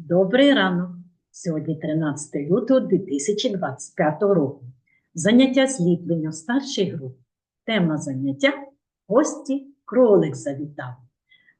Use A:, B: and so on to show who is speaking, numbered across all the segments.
A: Добрий ранок! Сьогодні 13 лютого 2025 року. Заняття зліплення в старшій групі. Тема заняття гості кролик завітав.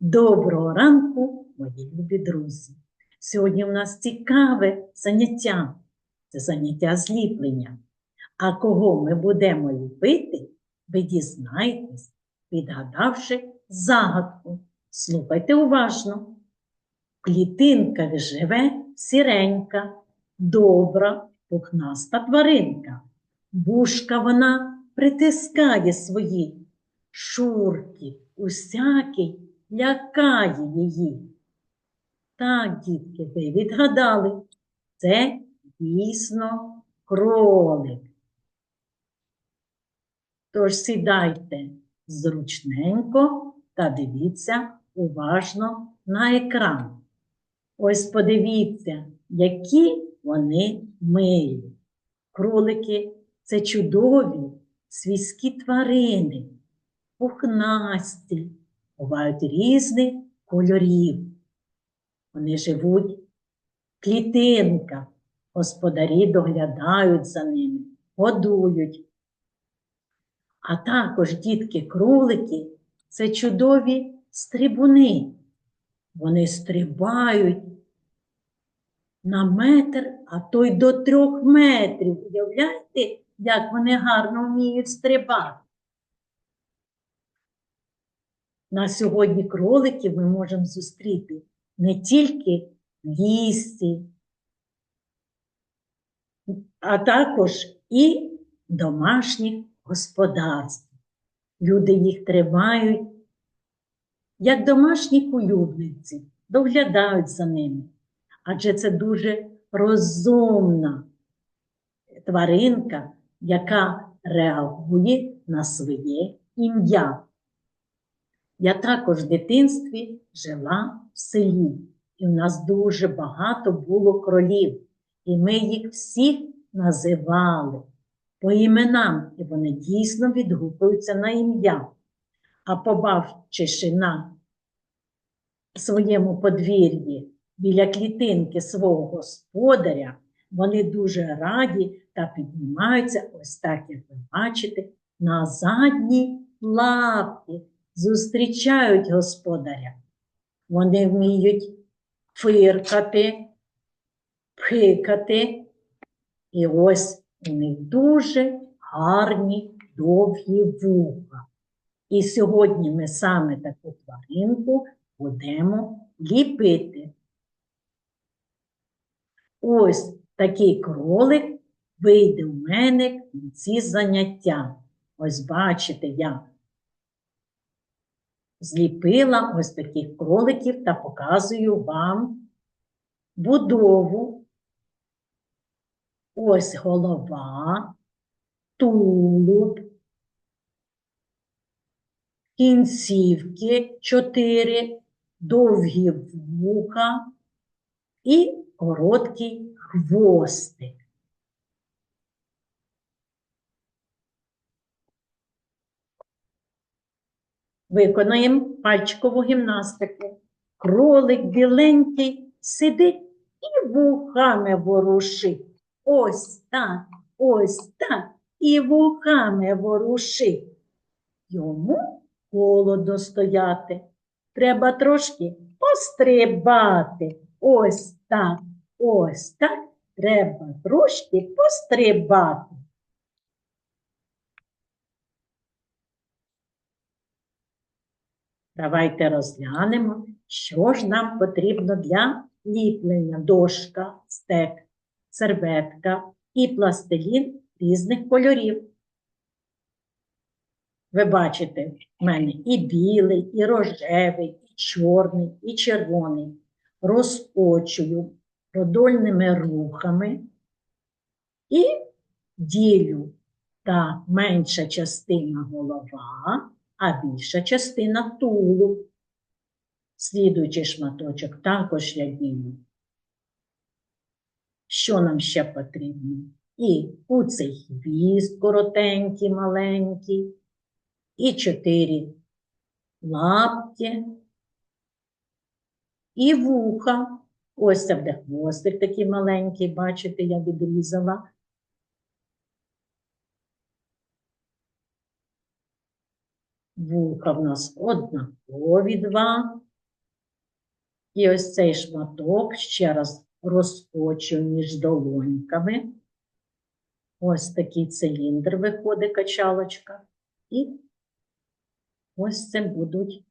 A: Доброго ранку, мої любі друзі! Сьогодні у нас цікаве заняття. Це заняття зліплення. А кого ми будемо ліпити, ви дізнаєтесь, відгадавши загадку. Слухайте уважно. Клітинках живе сіренька, добра, пухнаста тваринка. Бушка вона притискає свої, шурки усякий лякає її. Так, дітки, ви відгадали, це дійсно кролик. Тож сідайте зручненько та дивіться уважно на екран. Ось подивіться, які вони милі. Кролики це чудові свійські тварини, пухнасті, бувають різних кольорів. Вони живуть в клітинках, господарі доглядають за ними, годують. А також дітки-кролики це чудові стрибуни. Вони стрибають на метр, а то й до трьох метрів. Уявляєте, як вони гарно вміють стрибати? На сьогодні кроликів ми можемо зустріти не тільки в лісі, а також і в домашніх господарствах. Люди їх тримають як домашні улюбленці, доглядають за ними. Адже це дуже розумна тваринка, яка реагує на своє ім'я. Я також в дитинстві жила в селі, і в нас дуже багато було кролів, і ми їх всіх називали по іменам, і вони дійсно відгукуються на ім'я. А побачивши на своєму подвір'ї біля клітинки свого господаря, вони дуже раді та піднімаються, ось так, як ви бачите, на задній лапі, зустрічають господаря. Вони вміють фиркати, пхикати, і ось у них дуже гарні довгі вуха. І сьогодні ми саме таку тваринку будемо ліпити. Ось такий кролик вийде в мене на ці заняття. Ось бачите, я зліпила ось таких кроликів та показую вам будову. Ось голова, тулуб, кінцівки чотири, довгі вуха і короткий хвостик. Виконаємо пальчикову гімнастику. Кролик біленький сидить і вухами ворушить. Ось так, ось так, і вухами ворушить. Йому холодно стояти. Треба трошки пострибати. Ось так, ось так. Треба трошки пострибати. Давайте розглянемо, що ж нам потрібно для ліплення. Дошка, стек, серветка і пластилін різних кольорів. Ви бачите, в мене і білий, і рожевий, і чорний, і червоний. Розкочую продольними рухами і ділю та менша частина голова, а більша частина тулу. Слідуючий шматочок також я ділю. Що нам ще потрібно? І у цей хвіст коротенький, маленький, і чотири лапки, і вуха Ось це буде хвостик такий маленький, бачите, я відрізала. Вуха в нас однакові два. І ось цей шматок ще раз розкочую між долоньками. Ось такий циліндр виходить качалочка. І ось це будуть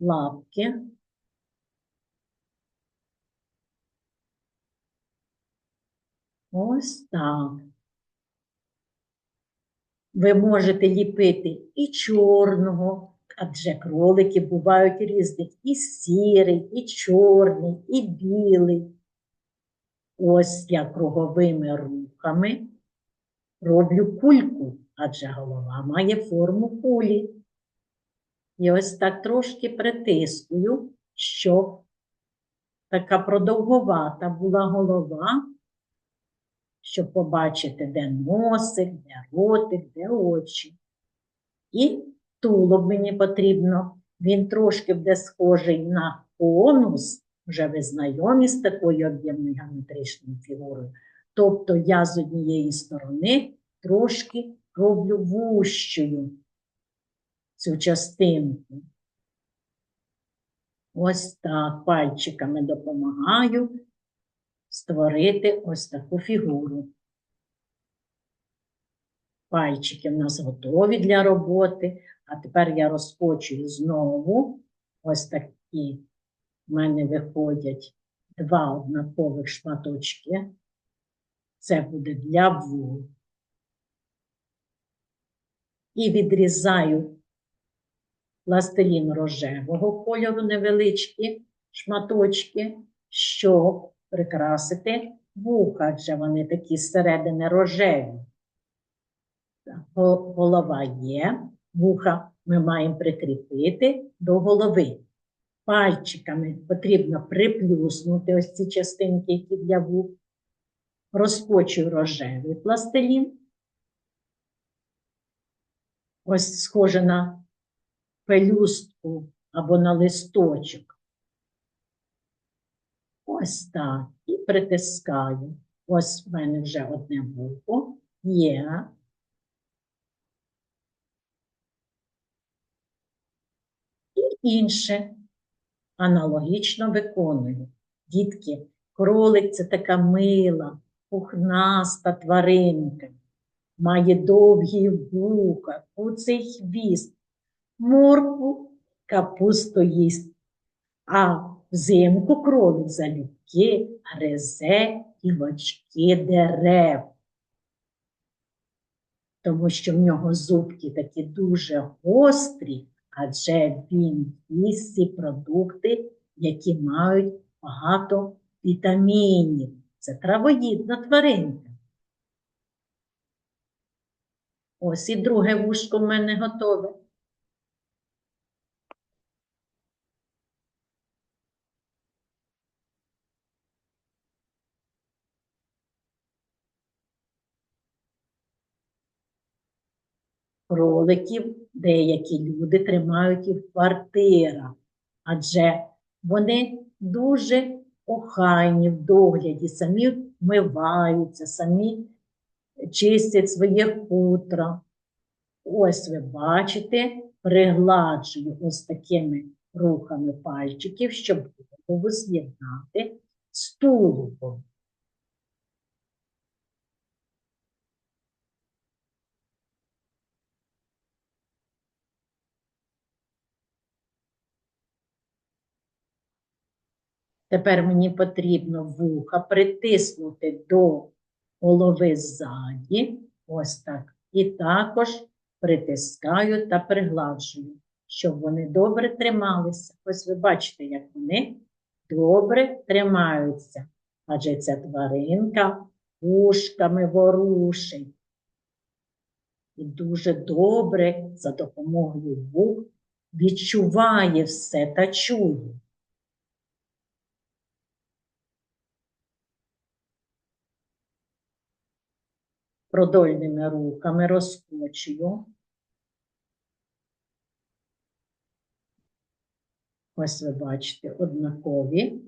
A: лапки. Ось так. Ви можете ліпити і чорного, адже кролики бувають різних, і сірий, і чорний, і білий. Ось я круговими рухами роблю кульку, адже голова має форму кулі. І ось так трошки притискую, щоб така продовгувата була голова, щоб побачити, де носик, де ротик, де очі. І тулуб мені потрібно. Він трошки буде схожий на конус, вже ви знайомі з такою об'ємною геометричною фігурою. Тобто я з однієї сторони трошки роблю вущою цю частинку. Ось так пальчиками допомагаю створити ось таку фігуру. Пальчики в нас готові для роботи, а тепер я розкочую знову ось такі в мене виходять два однакових шматочки. Це буде для вух. І відрізаю пластилін рожевого кольору невеличкі шматочки, щоб прикрасити вуха, адже вони такі зсередини рожеві. Голова є, вуха ми маємо прикріпити до голови. Пальчиками потрібно приплюснути ось ці частинки, які для вух. Розкочую рожевий пластилін. Ось схоже на пелюстку або на листочок. Ось так. І притискаю. Ось в мене вже одне вухо є. І інше аналогічно виконую. Дітки, кролик це така мила, пухнаста тваринка, має довгі вуха, куций хвіст, моркву, капусту їсть. А взимку кролик залюбки гризе гілочки дерев. Тому що в нього зубки такі дуже гострі, адже він їсть ці продукти, які мають багато вітамінів. Це травоїдна тваринка. Ось і друге вушко в мене готове. Кроликів деякі люди тримають і в квартирах, адже вони дуже охайні в догляді, самі вмиваються, самі чистять своє хутро. Ось ви бачите, пригладжую ось такими рухами пальчиків, щоб голову з'єднати з тулубом. Тепер мені потрібно вуха притиснути до голови ззаді, ось так. І також притискаю та пригладжую, щоб вони добре трималися. Ось ви бачите, як вони добре тримаються. Адже ця тваринка вушками ворушить. І дуже добре за допомогою вух відчуває все та чує. Продольними руками розкочую. Ось ви бачите однакові.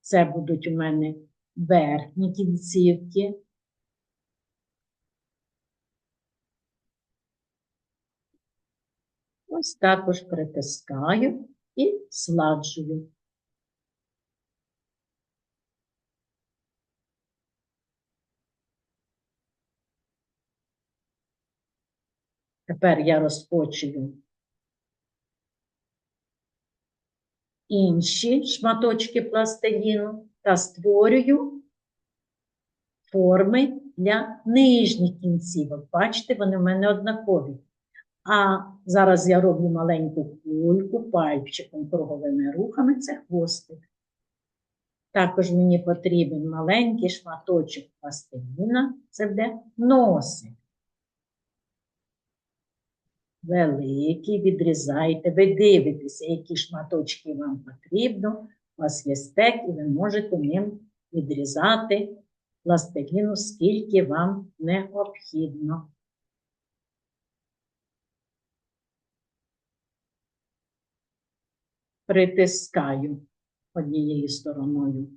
A: Це будуть у мене верхні кінцівки. Ось також притискаю і сладжую. Тепер я розкочую інші шматочки пластиліну та створюю форми для нижніх кінцівок. Бачите, вони в мене однакові. А зараз я роблю маленьку кульку пальчиком круговими рухами це хвостик. Також мені потрібен маленький шматочок пластиліна, це буде носик. Великий, відрізайте, ви дивитеся, які шматочки вам потрібно. У вас є стек, і ви можете ним відрізати пластиліну, скільки вам необхідно. Притискаю однією стороною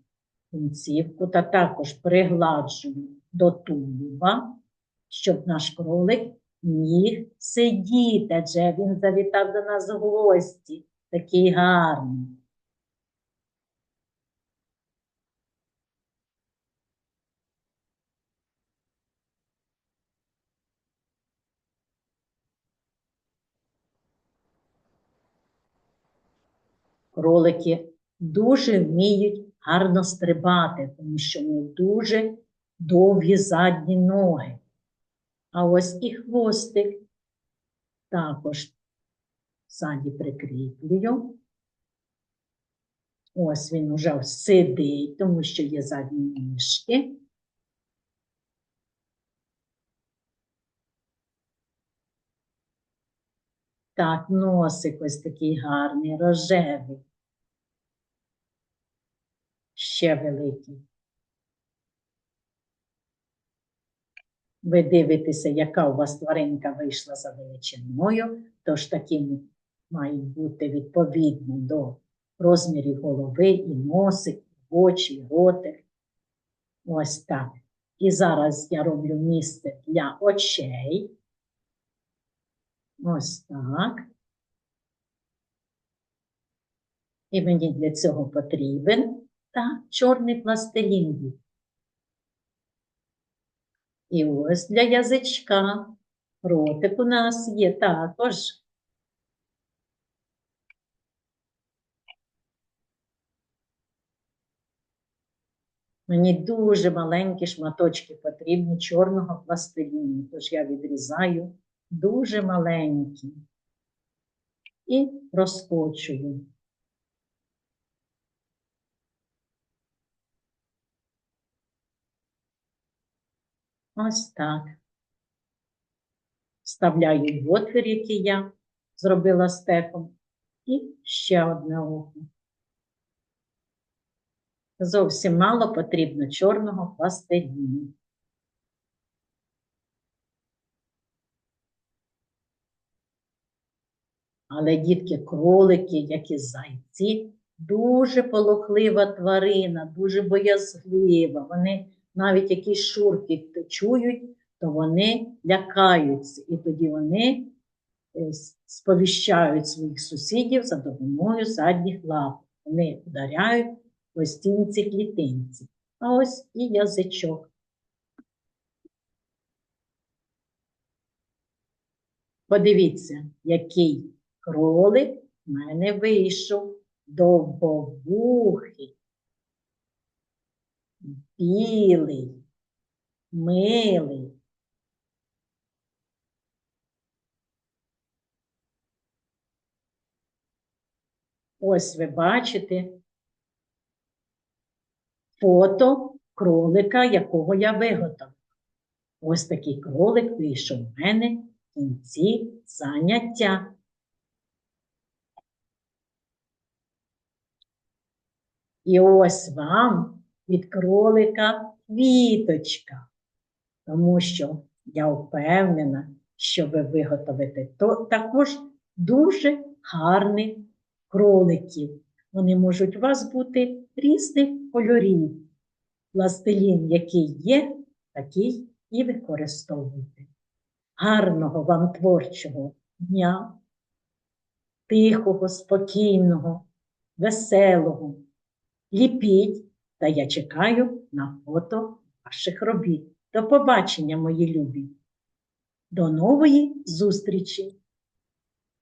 A: кінцівку та також пригладжую до тулуба, щоб наш кролик міг сидіти, адже він завітав до нас в гості, такий гарний. Кролики дуже вміють гарно стрибати, тому що в них дуже довгі задні ноги. А ось і хвостик також ззаді прикріплюю. Ось він уже сидить, тому що є задні ніжки. Так, носик ось такий гарний, рожевий. Ще великий. Ви дивитеся, яка у вас тваринка вийшла за величиною, тож такі мають бути відповідні до розмірів голови і носик, і очі, і ротик. Ось так. І зараз я роблю місце для очей. Ось так. І мені для цього потрібен так, чорний пластилін. І ось для язичка. Ротик у нас є також. Мені дуже маленькі шматочки потрібні чорного пластиліну, тож я відрізаю дуже маленькі і розкочую. Ось так. Вставляю в отвір, який я зробила стеком, і ще одне око. Зовсім мало потрібно чорного пластиліну. Але дітки, кролики, як і зайці, дуже полохлива тварина, дуже боязлива. Вони навіть якийсь шуркіт чують, то вони лякаються, і тоді вони е, сповіщають своїх сусідів за допомогою задніх лап. Вони ударяють по стінці клітинці. А ось і язичок. Подивіться, який кролик в мене вийшов довговухий білий, милий. Ось ви бачите фото кролика, якого я виготовила. Ось такий кролик вийшов в мене в кінці заняття. І ось вам від кролика квіточка, тому що я впевнена, що ви виготовите то також дуже гарних кроликів. Вони можуть у вас бути різних кольорів. Пластилін, який є, такий і використовуйте. Гарного вам творчого дня, тихого, спокійного, веселого. Ліпіть, та я чекаю на фото ваших робіт. До побачення, мої любі! До нової зустрічі!